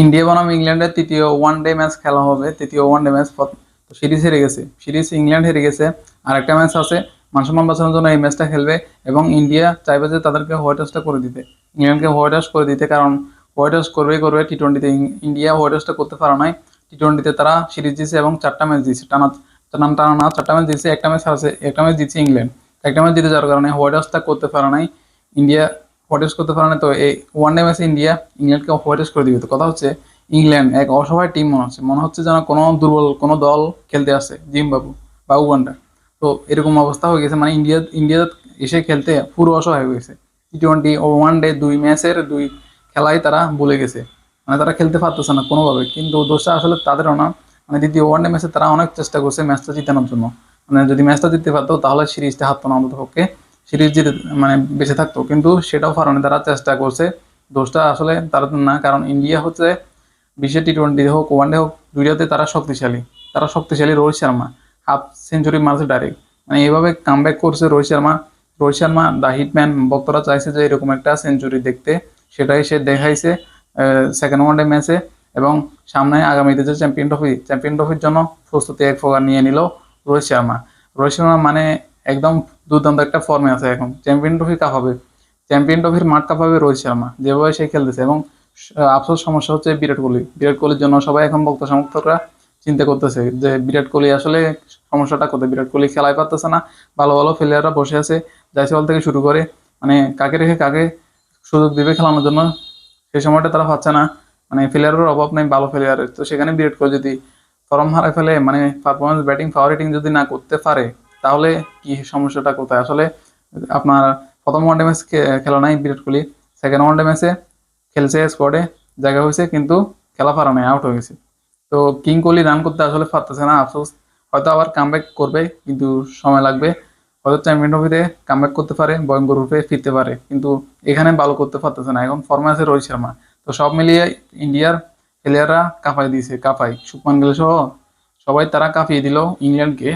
India বনাম ইংল্যান্ডের তৃতীয় ওয়ান ডে ম্যাচ খেলা হবে, তৃতীয় ওয়ান ডে ম্যাচ সিরিজ হেরে গেছে। সিরিজ ইংল্যান্ড হেরে গেছে। আর একটা ম্যাচ আছে, মানসম্মান বাঁচানোর জন্য এই ম্যাচটা খেলবে এবং ইন্ডিয়া চাইবে যে তাদেরকে হোয়াইট হাউসটা করে দিতে। ইংল্যান্ডকে হোয়াইট হাউস করে দিতে কারণ হোয়াইট হাউস করবেই করবে টি টোয়েন্টিতে ইন্ডিয়া হোয়াইট হাউসটা করতে পারে নাই। টি টোয়েন্টিতে তারা সিরিজ দিয়েছে এবং চারটা ম্যাচ দিয়েছে। টানা টানা টানা না চারটা ম্যাচ দিয়েছে, একটা ম্যাচ হারছে, একটা ম্যাচ দিচ্ছে ইংল্যান্ড। একটা ম্যাচ জিতে যাওয়ার কারণে হোয়াইট হাউসটা করতে পারে নাই। ইন্ডিয়া হোয়াইট করতে পারে না, তো এই ওয়ান ডে ম্যাচে ইন্ডিয়া ইংল্যান্ডকে হোয়াইট করে দিবে। তো কথা হচ্ছে, ইংল্যান্ড এক অসহায় টিম মনে হচ্ছে। মনে হচ্ছে যেন কোনো দুর্বল, কোনো দল খেলতে আসে জিম্বাবু বা উগান্ডা। তো এরকম অবস্থা হয়ে গেছে মানে ইন্ডিয়া ইন্ডিয়া এসে খেলতে পুরো অসহায় হয়ে গেছে। টি টোয়েন্টি ও ওয়ান ডে দুই ম্যাচের দুই খেলাই তারা ভুলে গেছে। মানে তারা খেলতে পারতেছে না কোনোভাবে। কিন্তু দোষটা আসলে তাদেরও না। মানে দ্বিতীয় ওয়ান ডে ম্যাচে তারা অনেক চেষ্টা করছে ম্যাচটা জিতানোর জন্য। মানে যদি ম্যাচটা জিততে পারতো, তাহলে সিরিজটা হারতো না অন্তত পক্ষে সিরিজ জিতে মানে বেঁচে থাকতো। কিন্তু সেটাও পারেনি তারা চেষ্টা করছে। দোষটা আসলে তারা না, কারণ ইন্ডিয়া হচ্ছে বিশ্বের টি টোয়েন্টি হোক ওয়ান ডে হোক, দুইটাতে তারা শক্তিশালী। তারা শক্তিশালী রোহিত শর্মা, হাফ সেঞ্চুরি মারছে ডাইরেক্ট মানে এইভাবে কামব্যাক করছে রোহিত শর্মা। রোহিত শর্মা দ্য হিটম্যান ভক্তরা চাইছে যে এরকম একটা সেঞ্চুরি দেখতে। সেটাই সে দেখাইছে সেকেন্ড ওয়ান ডে ম্যাচে এবং সামনে আগামীতে যে চ্যাম্পিয়ন ট্রফি চ্যাম্পিয়ন ট্রফির জন্য প্রস্তুতি এক প্রকার নিয়ে নিল রোহিত শর্মা। রোহিত শর্মা মানে একদম দুর্দান্ত একটা ফর্মে আছে এখন। চ্যাম্পিয়ন ট্রফি কাপ হবে। চ্যাম্পিয়ন ট্রফির মাঠ কাঁপাবে রোহিত শর্মা। যেভাবে সে খেলতেছে এবং আফসোস সমস্যা হচ্ছে বিরাট কোহলি। বিরাট কোহলির জন্য সবাই এখন ভক্ত সমর্থকরা চিন্তা করতেছে যে বিরাট কোহলি আসলে সমস্যাটা কোথায়? বিরাট কোহলি খেলাই পারতেছে না। ভালো ভালো প্লেয়াররা বসে আছে। জাইসওয়াল থেকে শুরু করে মানে কাকে রেখে কাকে সুযোগ দিবে খেলানোর জন্য, সেই সময়টা তারা পাচ্ছে না। মানে প্লেয়ারের অভাব নেই, ভালো প্লেয়ারের তো সেখানে বিরাট কোহলি যদি ফর্ম হারায় ফেলে মানে পারফরমেন্স ব্যাটিং পাওয়ার হিটিং যদি না করতে পারে তাহলে কি সমস্যাটা কোথায়? আসলে আপনার প্রথম ওয়ানডে ম্যাচ খেলা নাই বিরাট কোহলি সেকেন্ড ওয়ানডে ম্যাচে খেলছে স্কোয়াডে জায়গা হয়েছে কিন্তু খেলা পারা নাই আউট হয়ে গেছে। তো কিং কোহলি রান করতে আসলে পারতেছে না, আফসোস। হয়তো আবার কামব্যাক করবে, কিন্তু সময় লাগবে। হয়তো চ্যাম্পিয়ন ট্রফিতে কামব্যাক করতে পারে, ভয়ঙ্কর রূপে ফিরতে পারে, কিন্তু এখানে ভালো করতে পারতেছে না। এখন ফর্মে আছে রোহিত শর্মা। তো সব মিলিয়ে ইন্ডিয়ার প্লেয়াররা কাঁপাই দিয়েছে, কাঁপাই। শুকমান গেলে সহ সবাই তারা কাঁপিয়ে দিল ইংল্যান্ডকে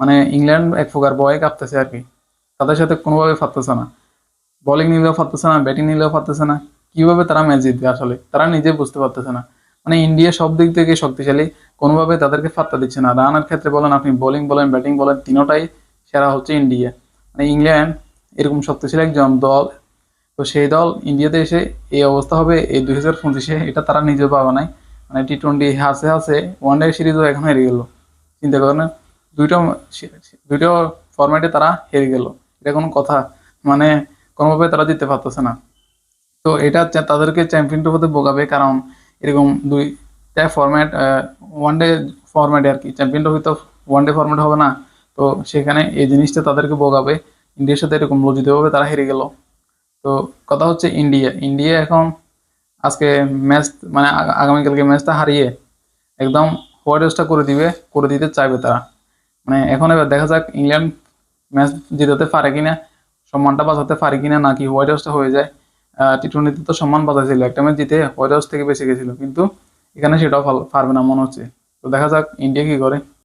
মানে ইংল্যান্ড এক প্রকার বয়ে কাঁপতেছে আর কি। তাদের সাথে কোনোভাবে পারতেছে না। বোলিং নিলেও পারতেছে না ব্যাটিং নিলেও পারতেছে না। কীভাবে তারা ম্যাচ জিতবে আসলে? তারা নিজে বুঝতে পারতেছে না। মানে ইন্ডিয়া সব দিক থেকে শক্তিশালী, কোনোভাবে তাদেরকে পাত্তা দিচ্ছে না। রানের ক্ষেত্রে বলেন আপনি বোলিং বলেন ব্যাটিং বলেন, তিনোটাই সেরা হচ্ছে ইন্ডিয়া মানে ইংল্যান্ড এরকম শক্তিশালী একজন দল। তো সেই দল ইন্ডিয়াতে এসে এই অবস্থা হবে এই দুই হাজার পঁচিশে। এটা তারা নিজেও পাবে নাই। মানে টি টোয়েন্টি হাসে হাসে ওয়ান ডে সিরিজও এখন হেরে গেল। চিন্তা করেন দুইটা দুইটা ফরম্যাটে তারা হেরে গেল। এটা কোনো কথা। মানে কোনোভাবে তারা জিততে পারতেছে না। তো এটা তাদেরকে চ্যাম্পিয়ন ট্রফিতে বোগাবে কারণ এরকম দুইটা ফরম্যাট ওয়ান ডে ফরম্যাটে আর কি। চ্যাম্পিয়ন ট্রফি তো ওয়ান ডে ফরম্যাট হবে না। তো সেখানে এই জিনিসটা তাদেরকে বোগাবে ইন্ডিয়ার সাথে এরকম লজ্জিতভাবে তারা হেরে গেল। তো কথা হচ্ছে ইন্ডিয়া। ইন্ডিয়া এখন আজকে ম্যাচ মানে আগামীকালকে ম্যাচটা হারিয়ে একদম হোয়াইট করে দিবে, করে দিতে চাইবে তারা। মানে এখন এবার দেখা যাক ইংল্যান্ড ম্যাচ জিতাতে পারে কিনা, সম্মানটা বাঁচাতে পারে কিনা, নাকি হোয়াইট হাউসটা হয়ে যায়। টি টোয়েন্টিতে তো সম্মান বাঁচাইছিল, একটা ম্যাচ জিতে হোয়াইট হাউস থেকে বেঁচে গেছিল, কিন্তু এখানে সেটাও পারবে না মনে হচ্ছে। তো দেখা যাক ইন্ডিয়া কি করে।